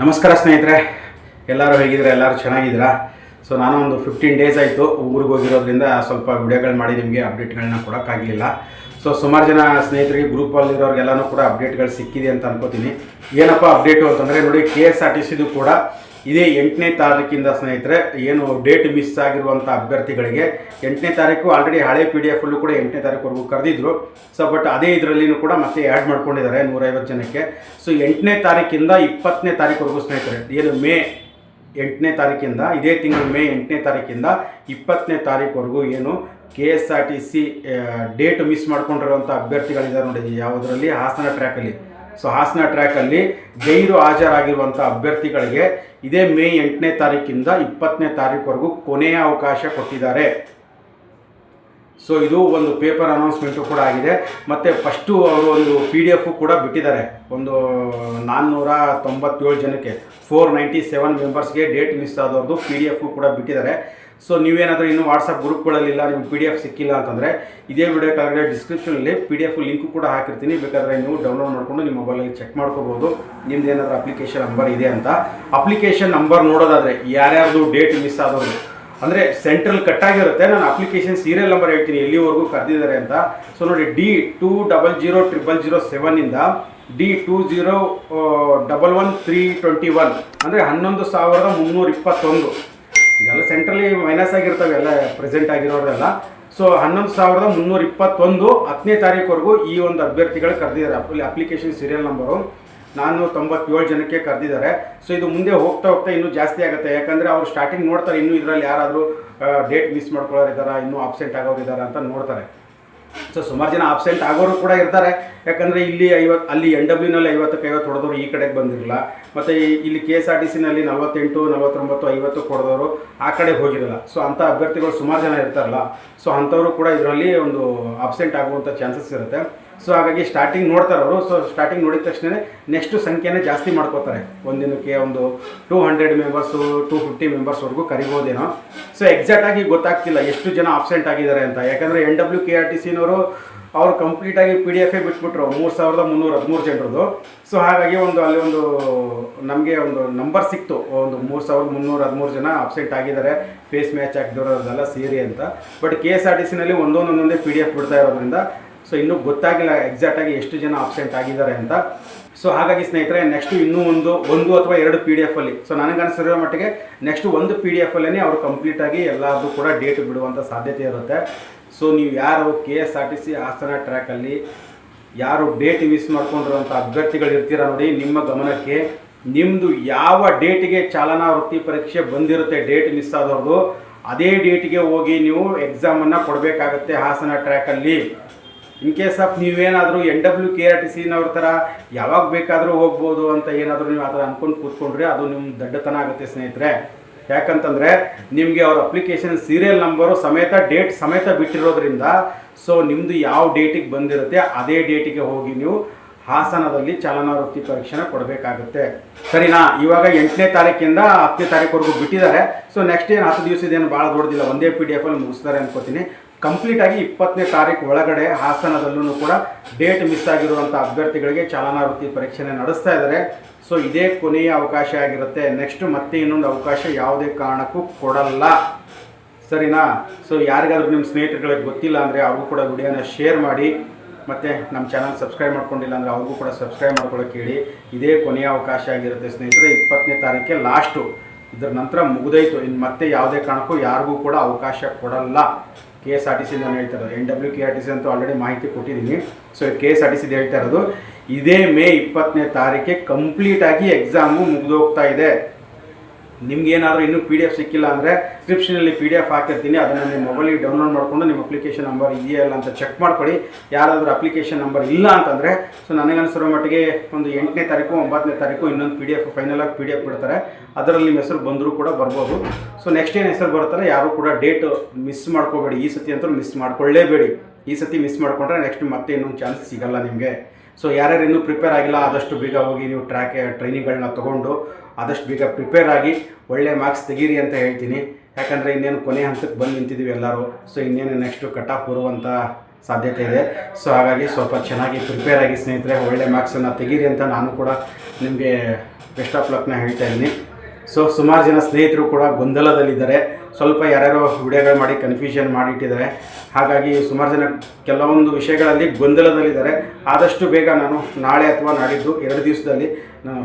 ನಮಸ್ಕಾರ ಸ್ನೇಹಿತರೆ, ಎಲ್ಲರೂ ಹೇಗಿದ್ರೆ ಎಲ್ಲರೂ ಚೆನ್ನಾಗಿದ್ದೀರಾ? ಸೊ ನಾನು ಒಂದು ಫಿಫ್ಟೀನ್ ಡೇಸ್ ಆಯಿತು ಊರಿಗೆ ಹೋಗಿರೋದ್ರಿಂದ ಸ್ವಲ್ಪ ವಿಡಿಯೋಗಳು ಮಾಡಿ ನಿಮಗೆ ಅಪ್ಡೇಟ್ಗಳನ್ನ ಕೊಡೋಕ್ಕಾಗಲಿಲ್ಲ ಸೊ ಸುಮಾರು ಜನ ಸ್ನೇಹಿತರಿಗೆ ಗ್ರೂಪಲ್ಲಿರೋರಿಗೆಲ್ಲನೂ ಕೂಡ ಅಪ್ಡೇಟ್ಗಳು ಸಿಕ್ಕಿದೆ ಅಂತ ಅನ್ಕೋತೀನಿ. ಏನಪ್ಪ ಅಪ್ಡೇಟು ಅಂತಂದರೆ ನೋಡಿ ಕೆ ಎಸ್ ಆರ್ ಟಿ ಸಿದು ಕೂಡ ಇದೇ ಎಂಟನೇ ತಾರೀಕಿಂದ ಸ್ನೇಹಿತರೆ, ಏನು ಡೇಟ್ ಮಿಸ್ ಆಗಿರುವಂಥ ಅಭ್ಯರ್ಥಿಗಳಿಗೆ ಎಂಟನೇ ತಾರೀಕು ಆಲ್ರೆಡಿ ಹಳೆ ಪಿ ಡಿ ಎಫಲ್ಲೂ ಕೂಡ ಎಂಟನೇ ತಾರೀಕುವರೆಗೂ ಕರೆದಿದ್ರು. ಸೊ ಬಟ್ ಅದೇ ಇದರಲ್ಲಿನೂ ಕೂಡ ಮತ್ತೆ ಆ್ಯಡ್ ಮಾಡ್ಕೊಂಡಿದ್ದಾರೆ ನೂರೈವತ್ತು ಜನಕ್ಕೆ. ಸೊ ಎಂಟನೇ ತಾರೀಕಿಂದ ಇಪ್ಪತ್ತನೇ ತಾರೀಕುವರೆಗೂ ಸ್ನೇಹಿತರೆ, ಏನು ಮೇ ಎಂಟನೇ ತಾರೀಕಿಂದ, ಇದೇ ತಿಂಗಳು ಮೇ ಎಂಟನೇ ತಾರೀಕಿಂದ ಇಪ್ಪತ್ತನೇ ತಾರೀಕುವರೆಗೂ ಏನು K S R T C date miss ಮಾಡ್ಕೊಂಡಿರುವಂಥ ಅಭ್ಯರ್ಥಿಗಳಿದ್ದಾರೆ ನೋಡಿ, ಯಾವುದರಲ್ಲಿ ಹಾಸನ ಟ್ರ್ಯಾಕಲ್ಲಿ ಸೊ ಹಾಸನ ಟ್ರ್ಯಾಕಲ್ಲಿ ಗೈರು ಹಾಜರಾಗಿರುವಂಥ ಅಭ್ಯರ್ಥಿಗಳಿಗೆ ಇದೇ ಮೇ ಎಂಟನೇ ತಾರೀಕಿಂದ ಇಪ್ಪತ್ತನೇ ತಾರೀಕುವರೆಗೂ ಕೊನೆಯ ಅವಕಾಶ ಕೊಟ್ಟಿದ್ದಾರೆ. ಸೊ ಇದು ಒಂದು ಪೇಪರ್ ಅನೌನ್ಸ್ಮೆಂಟು ಕೂಡ ಆಗಿದೆ. ಮತ್ತು ಫಸ್ಟು ಅವರು ಒಂದು ಪಿ ಡಿ ಎಫು ಕೂಡ ಬಿಟ್ಟಿದ್ದಾರೆ. ಒಂದು ನಾನ್ನೂರ ತೊಂಬತ್ತೇಳು ಜನಕ್ಕೆ. ಫೋರ್ ನೈಂಟಿ ಸೆವೆನ್ ಮೆಂಬರ್ಸ್ಗೆ ಡೇಟ್ ಮಿಸ್ ಆದವ್ರದ್ದು ಪಿ ಡಿ ಎಫು ಕೂಡ ಬಿಟ್ಟಿದ್ದಾರೆ. ಸೊ ನೀವೇನಾದರೂ ಇನ್ನೂ ವಾಟ್ಸಪ್ ಗ್ರೂಪ್ಗಳಲ್ಲಿಲ್ಲ ನಿಮ್ಗೆ ಪಿ ಡಿ ಎಫ್ ಸಿಕ್ಕಿಲ್ಲ ಅಂತಂದರೆ ಇದೇ ವಿಡಿಯೋ ಕೆಳಗಡೆ ಡಿಸ್ಕ್ರಿಪ್ಷನಲ್ಲಿ ಪಿ ಡಿ ಎಫ್ ಲಿಂಕು ಕೂಡ ಹಾಕಿರ್ತೀನಿ. ಬೇಕಾದರೆ ನೀವು ಡೌನ್ಲೋಡ್ ಮಾಡಿಕೊಂಡು ನಿಮ್ಮ ಮೊಬೈಲಲ್ಲಿ ಚೆಕ್ ಮಾಡ್ಕೋಬೋದು. ನಿಮ್ದು ಏನಾದರೂ ಅಪ್ಲಿಕೇಶನ್ ನಂಬರ್ ಇದೆ ಅಂತ. ಅಪ್ಲಿಕೇಶನ್ ನಂಬರ್ ನೋಡೋದಾದರೆ ಯಾರ್ಯಾರ್ದು ಡೇಟ್ ಮಿಸ್ ಆದವರು ಅಂದರೆ ಸೆಂಟ್ರಲ್ ಕಟ್ ಆಗಿರುತ್ತೆ. ನಾನು ಅಪ್ಲಿಕೇಶನ್ ಸೀರಿಯಲ್ ನಂಬರ್ ಹೇಳ್ತೀನಿ, ಎಲ್ಲಿವರೆಗೂ ಕರೆದಿದ್ದಾರೆ ಅಂತ. ಸೊ ನೋಡಿ D two double zero triple zero ಸೆವೆನ್ನಿಂದ D two zero double one three twenty one ಅಂದರೆ ಹನ್ನೊಂದು ಸಾವಿರದ ಮುನ್ನೂರ ಇಪ್ಪತ್ತೊಂದು. ಇದೆಲ್ಲ ಸೆಂಟ್ರಲಿ ಮೈನಸ್ ಆಗಿರ್ತವೆ, ಎಲ್ಲ ಪ್ರೆಸೆಂಟ್ ಆಗಿರೋರೆಲ್ಲ. ಸೊ ಹನ್ನೊಂದು ಸಾವಿರದ ಮುನ್ನೂರ ಇಪ್ಪತ್ತೊಂದು, ಹತ್ತನೇ ತಾರೀಕುವರೆಗೂ ಈ ಒಂದು ಅಭ್ಯರ್ಥಿಗಳು ಕರೆದಿದ್ದಾರೆ. ಅಪ್ಲಿ ಅಪ್ಲಿಕೇಶನ್ ಸೀರಿಯಲ್ ನಂಬರು ನಾನು ತೊಂಬತ್ತೇಳು ಜನಕ್ಕೆ ಕರೆದಿದ್ದಾರೆ. ಸೊ ಇದು ಮುಂದೆ ಹೋಗ್ತಾ ಹೋಗ್ತಾ ಇನ್ನೂ ಜಾಸ್ತಿ ಆಗುತ್ತೆ. ಯಾಕಂದರೆ ಅವರು ಸ್ಟಾರ್ಟಿಂಗ್ ನೋಡ್ತಾರೆ, ಇನ್ನೂ ಇದರಲ್ಲಿ ಯಾರಾದರೂ ಡೇಟ್ ಮಿಸ್ ಮಾಡ್ಕೊಳ್ಳೋರು ಇದ್ದಾರಾ, ಇನ್ನೂ ಆಬ್ಸೆಂಟ್ ಆಗೋರು ಇದ್ದಾರಾ ಅಂತ ನೋಡ್ತಾರೆ. ಸೊ ಸುಮಾರು ಜನ ಆಬ್ಸೆಂಟ್ ಆಗೋರು ಕೂಡ ಇರ್ತಾರೆ. ಯಾಕಂದರೆ ಇಲ್ಲಿ ಐವತ್ತು ಅಲ್ಲಿ ಎನ್ ಡಬ್ಲ್ಯೂನಲ್ಲಿ ಐವತ್ತಕ್ಕೆ ಐವತ್ತು ಹೊಡೆದವರು ಈ ಕಡೆಗೆ ಬಂದಿರಲ್ಲ ಮತ್ತು ಇಲ್ಲಿ ಕೆ ಎಸ್ ಆರ್ ಟಿ ಸಿನಲ್ಲಿ ನಲವತ್ತೆಂಟು, ನಲವತ್ತೊಂಬತ್ತು, ಐವತ್ತು ಹೊಡೆದವರು ಆ ಕಡೆಗೆ ಹೋಗಿರಲ್ಲ. ಸೊ ಅಂಥ ಅಭ್ಯರ್ಥಿಗಳು ಸುಮಾರು ಜನ ಇರ್ತಾರಲ್ಲ. ಸೊ ಅಂಥವರು ಕೂಡ ಇದರಲ್ಲಿ ಒಂದು ಆಬ್ಸೆಂಟ್ ಆಗುವಂಥ ಚಾನ್ಸಸ್ ಇರುತ್ತೆ. ಸೊ ಹಾಗಾಗಿ ಸ್ಟಾರ್ಟಿಂಗ್ ನೋಡ್ತಾರೆ ಅವರು. ಸೊ ಸ್ಟಾರ್ಟಿಂಗ್ ನೋಡಿದ ತಕ್ಷಣ ನೆಕ್ಸ್ಟ್ ಸಂಖ್ಯೆನೇ ಜಾಸ್ತಿ ಮಾಡ್ಕೋತಾರೆ. ಒಂದಿನಕ್ಕೆ ಒಂದು two hundred members two fifty ಮೆಂಬರ್ಸ್ವರೆಗೂ ಕರಿಬೋದೇನೋ. ಸೊ ಎಕ್ಸಾಕ್ಟಾಗಿ ಗೊತ್ತಾಗ್ತಿಲ್ಲ ಎಷ್ಟು ಜನ ಆಬ್ಸೆಂಟ್ ಆಗಿದ್ದಾರೆ ಅಂತ. ಯಾಕಂದರೆ N W K R T ಸಿನವರು ಅವರು ಕಂಪ್ಲೀಟಾಗಿ ಪಿ ಡಿ ಎಫೇ ಬಿಟ್ಬಿಟ್ರು. ಮೂರು ಸಾವಿರದ ಮುನ್ನೂರ ಹದಿಮೂರು ಜನರದ್ದು ಸೊ ಹಾಗಾಗಿ ಒಂದು ಅಲ್ಲಿ ಒಂದು ನಮಗೆ ಒಂದು ನಂಬರ್ ಸಿಕ್ತು. ಒಂದು ಮೂರು ಸಾವಿರದ ಮುನ್ನೂರ ಹದಿಮೂರು ಜನ ಅಬ್ಸೆಂಟ್ ಆಗಿದ್ದಾರೆ. ಫೇಸ್ ಮ್ಯಾಚ್ ಆಗಿರೋದೆಲ್ಲ ಸೇರಿ ಅಂತ. But K S R T ಸಿನಲ್ಲಿ ಒಂದೊಂದೊಂದೊಂದೇ ಪಿ ಡಿ ಎಫ್ ಬಿಡ್ತಾ ಇರೋದ್ರಿಂದ ಸೊ ಇನ್ನೂ ಗೊತ್ತಾಗಿಲ್ಲ ಎಕ್ಸಾಕ್ಟಾಗಿ ಎಷ್ಟು ಜನ ಆಬ್ಸೆಂಟ್ ಆಗಿದ್ದಾರೆ ಅಂತ. ಸೊ ಹಾಗಾಗಿ ಸ್ನೇಹಿತರೆ ನೆಕ್ಸ್ಟ್ ಇನ್ನೂ ಒಂದು ಒಂದು ಅಥವಾ ಎರಡು ಪಿ ಡಿ ಎಫಲ್ಲಿ ಸೊ ನನಗನ್ಸಿರೋ ಮಟ್ಟಿಗೆ ನೆಕ್ಸ್ಟ್ ಒಂದು ಪಿ ಡಿ ಎಫಲ್ಲೇ ಅವರು ಕಂಪ್ಲೀಟಾಗಿ ಎಲ್ಲರದ್ದು ಕೂಡ ಡೇಟ್ ಬಿಡುವಂಥ ಸಾಧ್ಯತೆ ಇರುತ್ತೆ. ಸೊ ನೀವು ಯಾರು K S R T C Hassan ಟ್ರ್ಯಾಕಲ್ಲಿ ಯಾರು ಡೇಟ್ ಮಿಸ್ ಮಾಡ್ಕೊಂಡಿರೋಂಥ ಅಭ್ಯರ್ಥಿಗಳು ಇರ್ತೀರ ನೋಡಿ, ನಿಮ್ಮ ಗಮನಕ್ಕೆ ನಿಮ್ಮದು ಯಾವ ಡೇಟಿಗೆ ಚಾಲನಾ ವೃತ್ತಿ ಪರೀಕ್ಷೆ ಬಂದಿರುತ್ತೆ ಡೇಟ್ ಮಿಸ್ ಆದವ್ರದ್ದು ಅದೇ ಡೇಟಿಗೆ ಹೋಗಿ ನೀವು ಎಕ್ಸಾಮನ್ನು ಕೊಡಬೇಕಾಗತ್ತೆ ಹಾಸನ ಟ್ರ್ಯಾಕಲ್ಲಿ ಇನ್ ಕೇಸ್ ಆಫ್ ನೀವೇನಾದರೂ N W K R T ಸಿನವ್ರ ಥರ ಯಾವಾಗ ಬೇಕಾದರೂ ಹೋಗ್ಬೋದು ಅಂತ ಏನಾದರೂ ನೀವು ಆ ಥರ ಅಂದ್ಕೊಂಡು ಕೂತ್ಕೊಂಡ್ರೆ ಅದು ನಿಮ್ಮ ದಡ್ಡತನ ಆಗುತ್ತೆ ಸ್ನೇಹಿತರೆ. ಯಾಕಂತಂದರೆ ನಿಮಗೆ ಅವ್ರ ಅಪ್ಲಿಕೇಶನ್ ಸೀರಿಯಲ್ ನಂಬರು ಸಮೇತ ಡೇಟ್ ಸಮೇತ ಬಿಟ್ಟಿರೋದ್ರಿಂದ ಸೊ ನಿಮ್ಮದು ಯಾವ ಡೇಟಿಗೆ ಬಂದಿರುತ್ತೆ ಅದೇ ಡೇಟಿಗೆ ಹೋಗಿ ನೀವು ಹಾಸನದಲ್ಲಿ ಚಾಲನಾ ವೃತ್ತಿ ಪರೀಕ್ಷೆನ ಕೊಡಬೇಕಾಗುತ್ತೆ. ಸರಿನಾ? ಇವಾಗ ಎಂಟನೇ ತಾರೀಕಿಂದ ಹತ್ತನೇ ತಾರೀಕುವರೆಗೂ ಬಿಟ್ಟಿದ್ದಾರೆ. ಸೊ ನೆಕ್ಸ್ಟ್ ಏನು ಹತ್ತು ದಿವಸದೇನು ಭಾಳ ದೊಡ್ಡದಿಲ್ಲ. ಒಂದೇ ಪಿ ಡಿ ಎಫಲ್ಲಿ ಮುಗಿಸ್ತಾರೆ ಅನ್ಕೋತೀನಿ. ಕಂಪ್ಲೀಟಾಗಿ ಇಪ್ಪತ್ತನೇ ತಾರೀಕು ಒಳಗಡೆ ಹಾಸನದಲ್ಲೂ ಕೂಡ ಡೇಟ್ ಮಿಸ್ ಆಗಿರುವಂಥ ಅಭ್ಯರ್ಥಿಗಳಿಗೆ ಚಾಲನಾ ವೃತ್ತಿ ಪರೀಕ್ಷೆನ ನಡೆಸ್ತಾ ಇದ್ದಾರೆ. ಸೊ ಇದೇ ಕೊನೆಯ ಅವಕಾಶ ಆಗಿರುತ್ತೆ. ನೆಕ್ಸ್ಟ್ ಮತ್ತೆ ಇನ್ನೊಂದು ಅವಕಾಶ ಯಾವುದೇ ಕಾರಣಕ್ಕೂ ಕೊಡಲ್ಲ. ಸರಿನಾ? ಸೊ ಯಾರಿಗಾದ್ರೂ ನಿಮ್ಮ ಸ್ನೇಹಿತರುಗಳಿಗೆ ಗೊತ್ತಿಲ್ಲ ಅಂದರೆ ಅವ್ರಿಗೂ ಕೂಡ ವಿಡಿಯೋನ ಶೇರ್ ಮಾಡಿ. ಮತ್ತು ನಮ್ಮ ಚಾನಲ್ ಸಬ್ಸ್ಕ್ರೈಬ್ ಮಾಡ್ಕೊಂಡಿಲ್ಲ ಅಂದರೆ ಅವ್ರಿಗೂ ಕೂಡ ಸಬ್ಸ್ಕ್ರೈಬ್ ಮಾಡ್ಕೊಳ್ಳೋಕೆ ಹೇಳಿ. ಇದೇ ಕೊನೆಯ ಅವಕಾಶ ಆಗಿರುತ್ತೆ ಸ್ನೇಹಿತರೆ. ಇಪ್ಪತ್ತನೇ ತಾರೀಕೆ ಲಾಸ್ಟು ಇದರ ನಂತರ ಮುಗಿದೋಯ್ತು. ಇನ್ನು ಮತ್ತೆ ಯಾವುದೇ ಕಾರಣಕ್ಕೂ ಯಾರಿಗೂ ಕೂಡ ಅವಕಾಶ ಕೊಡಲ್ಲ. K S R T C ನಾನು ಹೇಳ್ತಾ ಇರೋದು. N W K R T C ಅಂತೂ ಆಲ್ರೆಡಿ ಮಾಹಿತಿ ಕೊಟ್ಟಿದ್ದೀನಿ. So K S R T ಸಿದು ಹೇಳ್ತಾ ಇರೋದು, ಇದೇ ಮೇ ಇಪ್ಪತ್ತನೇ ತಾರೀಕೆ ಕಂಪ್ಲೀಟಾಗಿ ಎಕ್ಸಾಮು ಮುಗಿದೋಗ್ತಾ ಇದೆ. ನಿಮ್ಗೇನಾದರೂ ಇನ್ನೂ ಪಿ ಡಿ ಎಫ್ ಸಿಕ್ಕಿಲ್ಲ ಅಂದರೆ ಡಿಸ್ಕ್ರಿಪ್ಷನಲ್ಲಿ ಪಿ ಡಿ ಎಫ್ ಹಾಕಿರ್ತೀನಿ. ಅದನ್ನು ನಿಮ್ಮ ಮೊಬೈಲಿಗೆ ಡೌನ್ಲೋಡ್ ಮಾಡಿಕೊಂಡು ನಿಮ್ಮ ಅಪ್ಲಿಕೇಶನ್ ನಂಬರ್ ಇದೆಯಾ ಇಲ್ಲ ಅಂತ ಚೆಕ್ ಮಾಡ್ಕೊಳ್ಳಿ. ಯಾರಾದರೂ ಅಪ್ಲಿಕೇಶನ್ ನಂಬರ್ ಇಲ್ಲ ಅಂತಂದರೆ ಸೊ ನನಗನ್ಸಿರೋ ಮಟ್ಟಿಗೆ ಒಂದು ಎಂಟನೇ ತಾರೀಕು, ಒಂಬತ್ತನೇ ತಾರೀಕು ಇನ್ನೊಂದು ಪಿ ಡಿ ಎಫ್ ಫೈನಲಾಗಿ ಪಿ ಡಿ ಎಫ್ ಬಿಡ್ತಾರೆ. ಅದರಲ್ಲಿ ನಿಮ್ಮ ಹೆಸರು ಬಂದರೂ ಕೂಡ ಬರ್ಬೋದು. ಸೊ ನೆಕ್ಸ್ಟ್ ಏನು ಹೆಸರು ಬರ್ತಾರೆ ಯಾರೂ ಕೂಡ ಡೇಟ್ ಮಿಸ್ ಮಾಡ್ಕೋಬೇಡಿ. ಈ ಸತಿ ಅಂತೂ ಮಿಸ್ ಮಾಡ್ಕೊಳ್ಳೇಬೇಡಿ. ಈ ಸತಿ ಮಿಸ್ ಮಾಡಿಕೊಂಡ್ರೆ ನೆಕ್ಸ್ಟ್ ಮತ್ತೆ ಇನ್ನೊಂದು ಚಾನ್ಸ್ ಸಿಗಲ್ಲ ನಿಮಗೆ. ಸೊ ಯಾರ್ಯಾರು ಇನ್ನೂ ಪ್ರಿಪೇರ್ ಆಗಿಲ್ಲ, ಆದಷ್ಟು ಬೇಗ ಹೋಗಿ ನೀವು ಟ್ರ್ಯಾಕ್ ಟ್ರೈನಿಂಗ್ಗಳನ್ನ ತೊಗೊಂಡು ಆದಷ್ಟು ಬೇಗ ಪ್ರಿಪೇರ್ ಆಗಿ ಒಳ್ಳೆ ಮಾರ್ಕ್ಸ್ ತೆಗೀರಿ ಅಂತ ಹೇಳ್ತೀನಿ. ಯಾಕಂದರೆ ಇನ್ನೇನು ಕೊನೆ ಹಂತಕ್ಕೆ ಬಂದು ನಿಂತಿದ್ದೀವಿ ಎಲ್ಲರೂ. ಸೊ ಇನ್ನೇನು ನೆಕ್ಸ್ಟು ಕಟ್ ಆಫ್ ಬರುವಂಥ ಸಾಧ್ಯತೆ ಇದೆ. ಸೊ ಹಾಗಾಗಿ ಸ್ವಲ್ಪ ಚೆನ್ನಾಗಿ ಪ್ರಿಪೇರ್ ಆಗಿ ಸ್ನೇಹಿತರೆ, ಒಳ್ಳೆ ಮಾರ್ಕ್ಸನ್ನು ತೆಗೀರಿ ಅಂತ ನಾನು ಕೂಡ ನಿಮಗೆ ಬೆಸ್ಟ್ ಆಫ್ ಲಕ್ನ ಹೇಳ್ತಾ ಇದ್ದೀನಿ. ಸೊ ಸುಮಾರು ಜನ ಸ್ನೇಹಿತರು ಕೂಡ ಗೊಂದಲದಲ್ಲಿದ್ದಾರೆ. ಸ್ವಲ್ಪ ಯಾರ್ಯಾರೋ ವಿಡಿಯೋಗಳು ಮಾಡಿ ಕನ್ಫ್ಯೂಷನ್ ಮಾಡಿಟ್ಟಿದ್ದಾರೆ. ಹಾಗಾಗಿ ಸುಮಾರು ಜನ ಕೆಲವೊಂದು ವಿಷಯಗಳಲ್ಲಿ ಗೊಂದಲದಲ್ಲಿದ್ದಾರೆ. ಆದಷ್ಟು ಬೇಗ ನಾನು ನಾಳೆ ಅಥವಾ ನಾಡಿದ್ದು ಎರಡು ದಿವಸದಲ್ಲಿ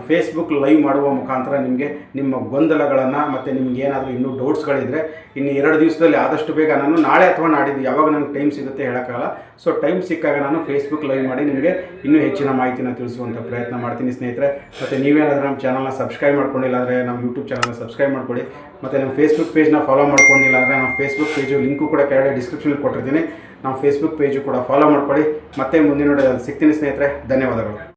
ಫೇಸ್ಬುಕ್ ಲೈವ್ ಮಾಡುವ ಮುಖಾಂತರ ನಿಮಗೆ ನಿಮ್ಮ ಗೊಂದಲಗಳನ್ನು ಮತ್ತು ನಿಮ್ಗೆ ಏನಾದರೂ ಇನ್ನೂ ಡೌಟ್ಸ್ಗಳಿದ್ದರೆ ಇನ್ನು ಎರಡು ದಿವಸದಲ್ಲಿ ಆದಷ್ಟು ಬೇಗ ನಾನು ನಾಳೆ ಅಥವಾ ನಾಡಿದ್ದು ಯಾವಾಗ ನನಗೆ ಟೈಮ್ ಸಿಗುತ್ತೆ ಹೇಳೋಕ್ಕಾಗಲ್ಲ. ಸೊ ಟೈಮ್ ಸಿಕ್ಕಾಗ ನಾನು ಫೇಸ್ಬುಕ್ ಲೈವ್ ಮಾಡಿ ನಿಮಗೆ ಇನ್ನೂ ಹೆಚ್ಚಿನ ಮಾಹಿತಿನ ತಿಳಿಸುವಂಥ ಪ್ರಯತ್ನ ಮಾಡ್ತೀನಿ ಸ್ನೇಹಿತರೆ. ಮತ್ತು ನೀವೇನಾದರೂ ನಮ್ಮ ಚಾನಲ್ನ ಸಬ್ಸ್ಕ್ರೈಬ್ ಮಾಡ್ಕೊಂಡಿಲ್ಲ ಅಂದರೆ ನಮ್ಮ ಯೂಟ್ಯೂಬ್ ಚಾನಲ್ನ ಸಬ್ಸ್ಕ್ರೈಬ್ ಮಾಡ್ಕೊಳ್ಳಿ. ಮತ್ತು ನಮ್ಮ ಫೇಸ್ಬುಕ್ ಪೇಜ್ನ ಫಾಲೋ ಮಾಡ್ಕೊಂಡಿಲ್ಲ ಅಂದರೆ ನಮ್ಮ ಫೇಸ್ಬುಕ್ ಪೇಜು ಲಿಂಕು ಕೂಡ ಕೆಳಗಡೆ ಡಿಸ್ಕ್ರಿಪ್ಷನ್ ಕೊಟ್ಟಿರ್ತೀನಿ. ನಮ್ಮ ಫೇಸ್ಬುಕ್ ಪೇಜು ಕೂಡ ಫಾಲೋ ಮಾಡ್ಕೊಳ್ಳಿ. ಮತ್ತೆ ಮುಂದಿನ ಸಿಗ್ತೀನಿ ಸ್ನೇಹಿತರೆ. ಧನ್ಯವಾದಗಳು.